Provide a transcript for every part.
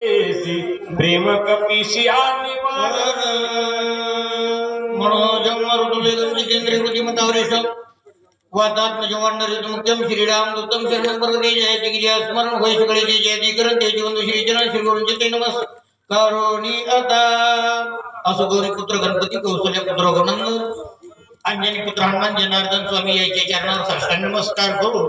प्रेम कपिशी आणि मनोजम मरुदुलेदम जितेंद्रिय बुद्धिमतावरेशम वातात्मज वर्णरित मुक्तम श्रीराम दूतम शरणं प्रगती जयति गिरिया स्मरण होय सकळे जय जयति करं जय जीवन श्री चरण श्री गुरु जय नमस्कारोणी आता असो गौरी पुत्र गणपती कौशल्य पुत्र गणन अंजनी पुत्र हनुमान जनार्दन स्वामी याच्या चरणावर साष्टांग नमस्कार करू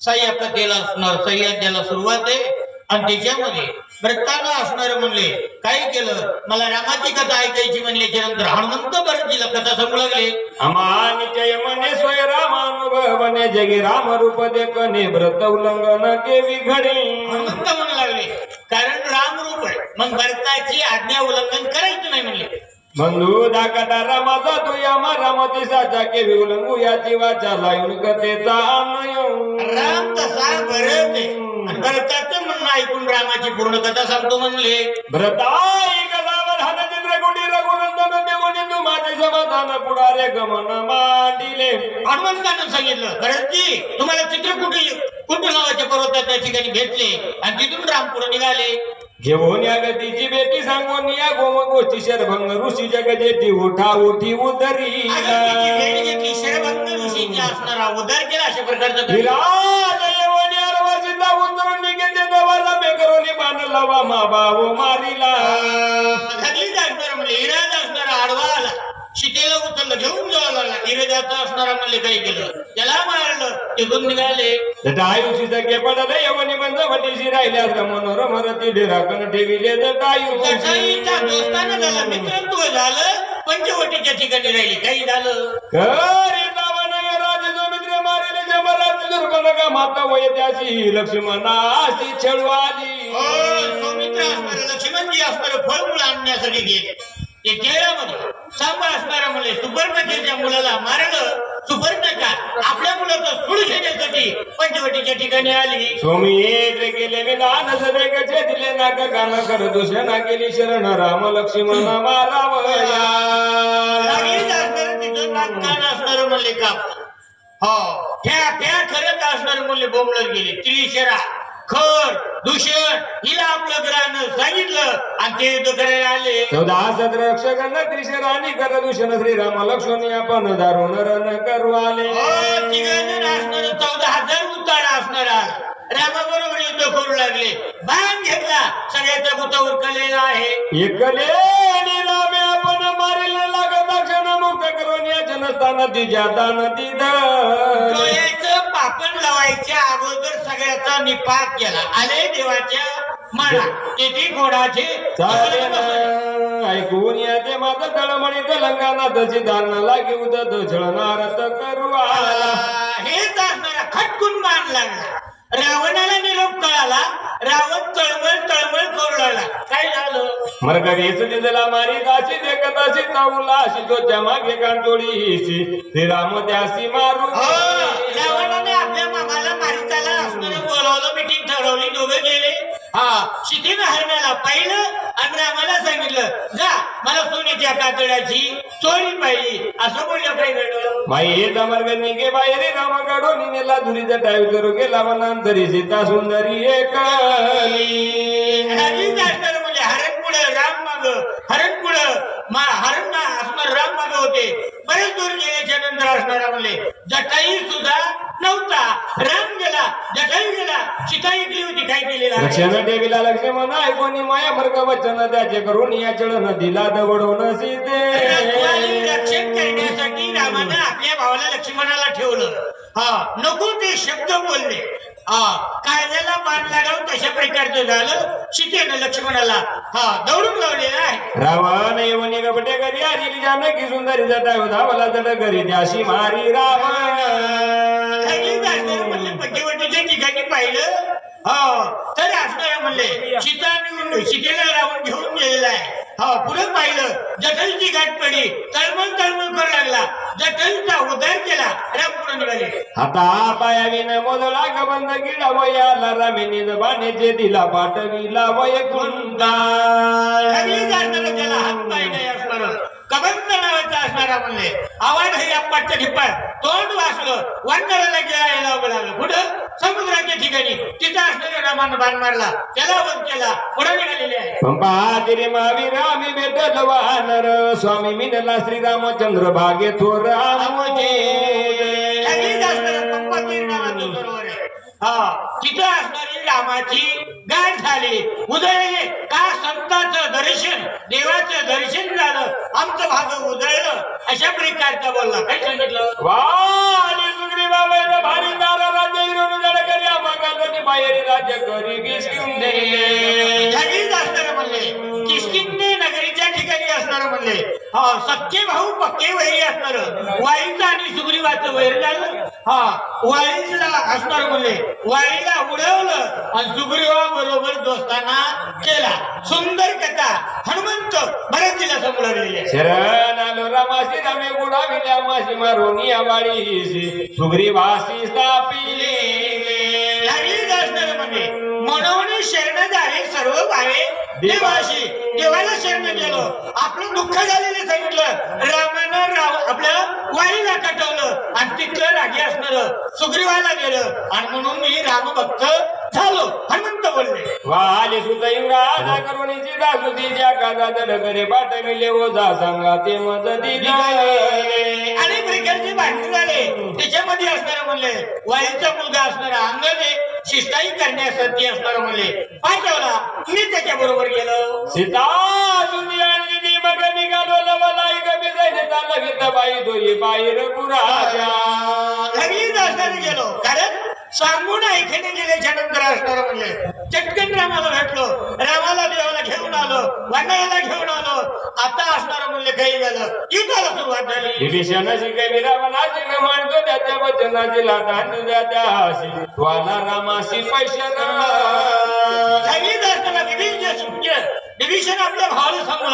साई आपला केला असणार साई अध्याला सुरुवात आहे आणि त्याच्यामध्ये व्रताला असणार म्हणले काय केलं? मला रामाची कथा ऐकायची म्हणल्याच्या नंतर हनुमंत भरतीला कथा सांगू लागले. अमानिचय मने स्वय रामानुभवने जगी राम रूप देखने व्रत उल्लंघन केवी घडी हनुमंत म्हणू लागले कारण राम रूप आहे मग भरताची आज्ञा उल्लंघन म्हणले बंधू दाखटा रामाचा तू यामा रामती साचा केवी उल्लंघू याची वाचा लायून कथेचा राम तसा भरत. भरताचं म्हणणं ऐकून रामाची पूर्ण कथा सांगतो म्हणले. गदावर हनचंद्र गुडी रघुनंदन देवनी तू माझे समाधान पुढारे गमन मांडिले. हनुमंतानं सांगितलं भरतजी तुम्हाला चित्रकूट कुंड नावाच्या पर्वताच्या ठिकाणी भेटले. आणि तिथून राम पुढे निघाले. घेऊन या गतीची बेटी सांगून या गोम गोष्टी शरभंग ऋषी जगजेटी उठा उठी उदरी. शरभंग ऋषींची असणारा केला अशा प्रकारचा घडला. विराज येऊन यारवा सीता उतरून निघेते देवाला बेकरोनी बाण लावा मा बाबू मारिला. असणारा म्हणले इराज असणारा आडवा आला. उचललं घेऊन जावं लागला. इराजाचा असणारा म्हणले काय केलं. त्याला मारलं. तिथून निघाले. जटायुषी सगळे पडले यवनी बंद वटीशी राहिल्या मनोरम रती ढेराकन ठेविले जटायुषी जटायूचा दोस्ताना झाला. मित्रत्व झालं. पंचवटीच्या ठिकाणी राहिले. काही झालं? घरी दावन राज जो मित्र मारिले जमराज दुर्बल का माता वय त्याची. लक्ष्मणाशी आली. हो सौमित्र असणारं लक्ष्मणजी असणारं फळमुळ आणण्यासाठी गेले. ते केरळमध्ये सांब असणारं म्हणले सुपर्णकेच्या मुलाला मारलं. घेण्यासाठी पंचवटीच्या ठिकाणी आली. स्वामी गेले मी दिले कर दूषणा केली शरण राम लक्ष्मण लागलीच असणारं म्हणले का? हो. ठ्या ठ्या ठरत असणारे म्हणले बोंबलत गेले. त्रिशरा खर दूषण हिला आपलं ग्रहानं सांगितलं आणि ते युद्ध करायला आले. चौदा सत्र रक्षकन त्रिशराणी कर दूषण श्रीराम लक्ष्मण आपण दारुण रण करू आले तिघजण असणार चौदा हजार उतारा असणारा रामाबरोबर युद्ध करू लागले. बाण घेतला. सगळ्याचा गुतावर कलेला आहे. एकले रामे आपण मारिल लागत क्षण मुक्त करून याच्या नसताना तिच्या दान डोळ्याचं पापण लावायच्या अगोदर सगळ्याचा निपात केला. आले देवाच्या म्हणा तेथे चालेल. ऐकून याचे माझं तळमणी तेलंगणा तशी धारणा लागी उदत छळणार तर करू. आला हेच असणारा खटकून मान लागला. रावणाला निरोप कळाला. रावण तळमळ तळमळ करू लागला. काय झालं? घेच दिदला मारी दाशी देखत अशी चावला अशी तोच्या मागे कांटोळीशी श्रीराम त्यासी मारू. हो, रावणाने आपल्या मामाला हा शिटीनं हरण्याला पाहिलं आणि रामाला सांगितलं जा मला सोन्याच्या कातड्याची चोरी पाहिली असं बोललं घडलं माई येता मार्ग निघे बाहेर राम काढून नेला धुरीचा टाईव करू गेला मनांतरी सीता सुंदरी असणार म्हणजे हरण पुढं राम माग हरण पुढं मा हरण असणार राम माग होते. बरेच दूर गेल्याच्यानंतर असणारा म्हणले जटाई सुद्धा नव्हता राम गेला होती काय केलेला रक्षण देवीला लक्ष्मण ऐकून माया मर्ग वचन त्याचे करून या दिला सीते. रक्षण करण्यासाठी रामानं आपल्या भावाला लक्ष्मणाला ठेवलं. हा नको ते शब्द बोलले हा कायद्याला बाण लागावं तशा प्रकारचं झालं. सीतेनं लक्ष्मणाला. हा दौडून लावलेलं आहे. रावण येऊन गपटे घरी आली जानकी सुंदरी जटायू धावला जट घरी त्याशी मारी रावण खाली असणारं म्हणले पंचवटीच्या पाहिलं हो. तर असणारं म्हणले? सीता निवडून सीतेला रावण घेऊन गेलेला आहे. हो पुढे पाहिलं. जटलची गाठ पडली. तळमळ तळमळ करू लागला. जटलचा उद्धार केला. राम पुढे निघाले. आता पायाविन मोदळा गबंद किडा वयाला रामिनी बाणेचे दिला पाठविला वय कुंदा. जाणार त्याला हात पाय नाही असणार. कबंद नावाचा असणारा म्हणले आवाज हे अप्पाच्या ठिप्पाळ तोंड वाचलं. वानराला गेला यायला उभं लागलं कुठं समुद्राच्या ठिकाणी तिथं असणाऱ्या रामानं बाण मारला. त्याला वध केला. पुढे निघालेले आहे रे महावीर आम्ही वानर स्वामी मिनला थोर खालीच असणारं पंपातीर नावाचं सरोवर आहे. हा तिथं असणारी रामाची गाठ झाली. उदळले का संतांचं दर्शन देवाचं दर्शन झालं? आमचं भाग उदळलं. अशा प्रकारचा बोलला. काय सांगितलं? वाली बाहेर राज्य करी किसकिंदे जगीच असणार म्हणले किष्किंदे नगरीच्या ठिकाणी असणार म्हणले. हा सख्खे भाऊ पक्के वैरी असणार. वाईचं आणि सुग्रीवाचं वैर झालं. हा वाईला असणार म्हणले. वाईला उडवलं आणि सुग्रीवा बरोबर दोस्ताना केला. सुंदर कथा हनुमंत बरेच तिला समोर शरण आलो रामाशी रामे गुडाविल्या माशी मारून या वाडीशी. सुग्रीवासी स्थापिले. म्हणजे म्हणून शरण झाले सर्व भावे देवाशी देवाला शरण गेलो. आपलं दुःख झालेलं सांगितलं. रामानं राव आपल्या वाईला कटवलं. आणि तिथलं रागी असणार सुग्रीवाला गेलं. आणि म्हणून मी रामभक्त झालो. हनुमंत बोलले. वाली करुणीची दासुती सांगा ते दिले. आणि प्रकारचे भांडण झाले. त्याच्यामध्ये असणार म्हणले वाईचा मुलगा असणारा अंगणे शिष्टाई करण्यासाठी असणार म्हणले पाठवला. मी त्याच्या बरोबर गेलो. सीता मग निघालो लवलाई कमी बाई दोरी बाहेर पुराजा. लगेच असणार गेलो. सांगून ऐकणे गेल्याच्यानंतर असणार म्हणले चटकन रामाला भेटलो. रामाला देवाला घेऊन आलो. वनाला घेऊन आलो. आता असणार म्हणले काही झालं युद्धाला सुरुवात झाली. म्हणतो त्याच्या वचनाची लाटान वाला रामाशी पैशान लगेच असताना विभीषण सुख्य विभीषण आपल्या भावाला सांगू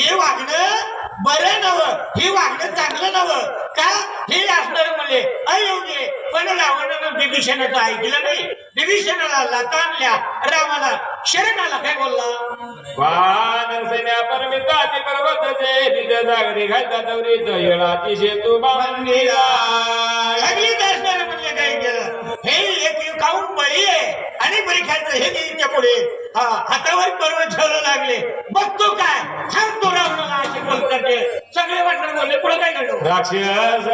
हे वागणं बरं नवं हे वागणं चांगलं नवं का? हे असणार म्हणले अयोग्य. पण रावणानं विभीषणाचं ऐकलं नाही. विभीषणाला लातानल्या रामाला शरणाला काय बोलला? सैन्या जागरी घालता शेतू काय केलं हे एक खाऊन बळी आहे. आणि परीक्षाचं हे गेलीच्या पुढे. हा हातावर पर्वत ठेवलं लागले. बघतो काय? थांबतो रावणाला असे बोलतात ते. सगळे वाटणार बोलले पुढे काय घडलं? राक्षस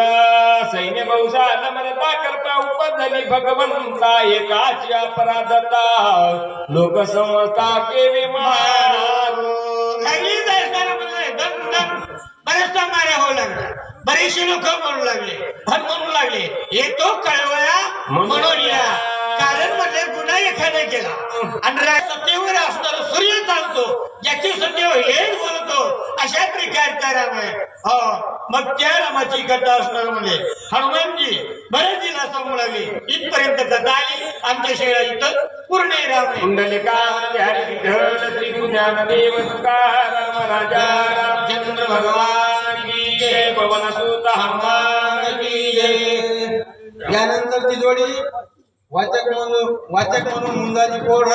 सैन्य बहुसा नम्रता करता उपजली भगवंता एकाची अपराधता. लोक समजता केवी म्हणले दम दम. बरेचदा माऱ्या होऊ लागल्या. बरेचसे लोक म्हणू लागले. पण म्हणू लागले. येतो कळवया म्हणून या. कारण म्हणले गुन्हा केला आणि रा- सत्तेवर असणारा सूर्य चालतो हेच बोलतो. अशा प्रकारचा राम आहे हो. मग त्या रामाची कथा असणार म्हणजे हनुमानजी बरेच दिला लागले. इथपर्यंत कथा आली. आमच्या शहरा इथं पूर्ण राम कुंडलिका हरी तुकाराम राजा रामचंद्र भगवान की जय. पवन सुत हनुमान की जय. यानंतरची जोडी वाचक म्हणून वाचक म्हणून मुंजाजी कोड